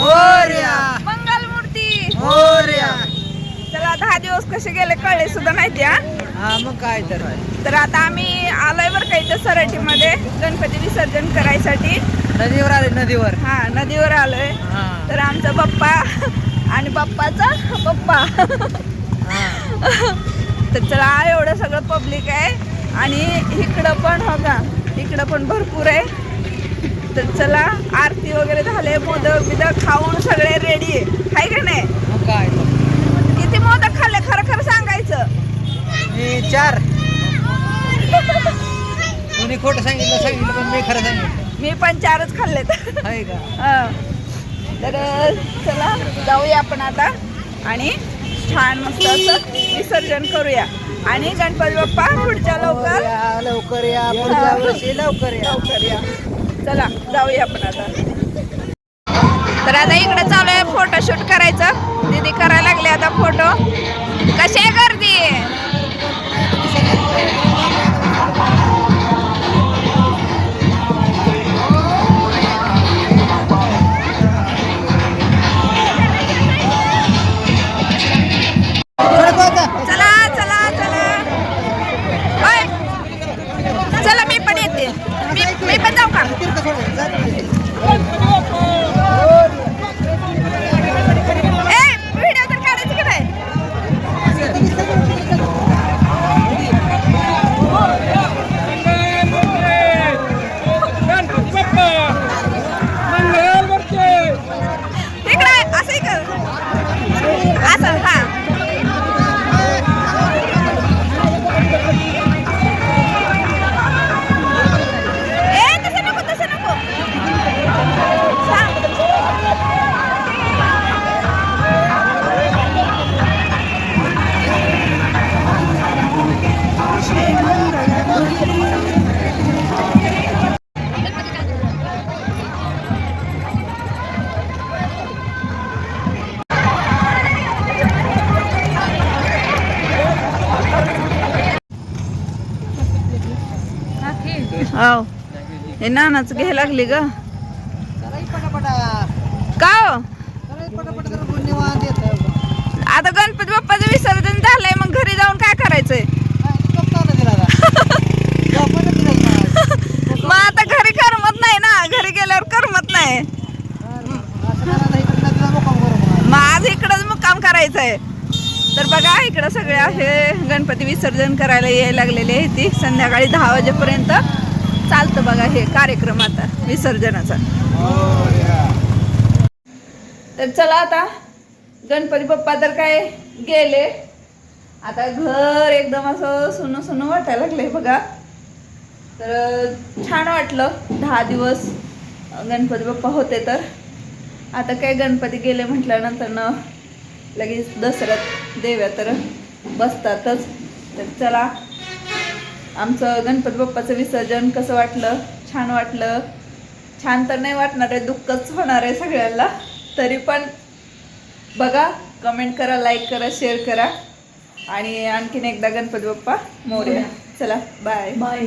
मोरया. मंगल मूर्ती मोरया. चला दहा दिवस कसे गेले कळले सुद्धा माहिती हा? हा मग काय तर. तर आता आम्ही आलोय बरं का इथं सराटीमध्ये गणपती विसर्जन करायसाठी. नदीवर आले नदीवर. हा नदीवर आलोय. हा. तर आमचा पप्पा आणि पप्पाचा पप्पा. तर चला एवढं सगळं पब्लिक आहे. आणि इकडं पण हो का इकडं पण भरपूर आहे. तर चला आरती वगैरे झाले मोदक बिदक खाऊन सगळे रेडी आहे का नाही? काय. किती मोदक खाल्ले? खरं खरं सांगायचं. मी चार. कोणी खोटं सांगितलं सांगितलं पण मी खरं सांगितलं. मी पण चारच हं. तर चला जाऊया आपण आता. आणि छान मस्त असं विसर्जन करूया. आणि गणपती बाप्पा पुढच्या लवकर. लवकर या लवकर या. लवकर या. चला जाऊया आपण आता. तर आता इकडे चालू आहे फोटोशूट करायचं. दीदी करायला लागले आता फोटो कशी आहे गर्दी? हो हे नानाच घ्यायला लागली ग. का हो. आता गणपती बाप्पाचं विसर्जन झालंय मग घरी जाऊन काय करायचंय. मग आता घरी करमत नाही ना? घरी गेल्यावर करमत नाही. मग आज इकडंच मुक्काम करायचंय. तर बघा इकडं सगळे असे गणपती विसर्जन करायला यायला लागलेले आहे ती. संध्याकाळी दहा वाजेपर्यंत. चालतं बघा हे कार्यक्रम आता विसर्जनाचा. तर चला आता गणपती बाप्पा तर काय गेले. आता घर एकदम असं सुनं सुनं वाटायला लागलंय बघा. तर छान वाटलं दहा दिवस गणपती बाप्पा होते तर. आता काय गणपती गेले म्हटल्यानंतर न लगेच दसऱ्यात देव्या तर बसतातच. तर चला आमचं गणपती बाप्पाचं विसर्जन कसं वाटलं? छान वाटलं. छान तर नाही वाटणार आहे दुःखच होणार आहे सगळ्यांना. तरी पण बघा कमेंट करा लाईक करा शेअर करा. आणि आणखीन एकदा गणपती बाप्पा मोर्या. चला बाय बाय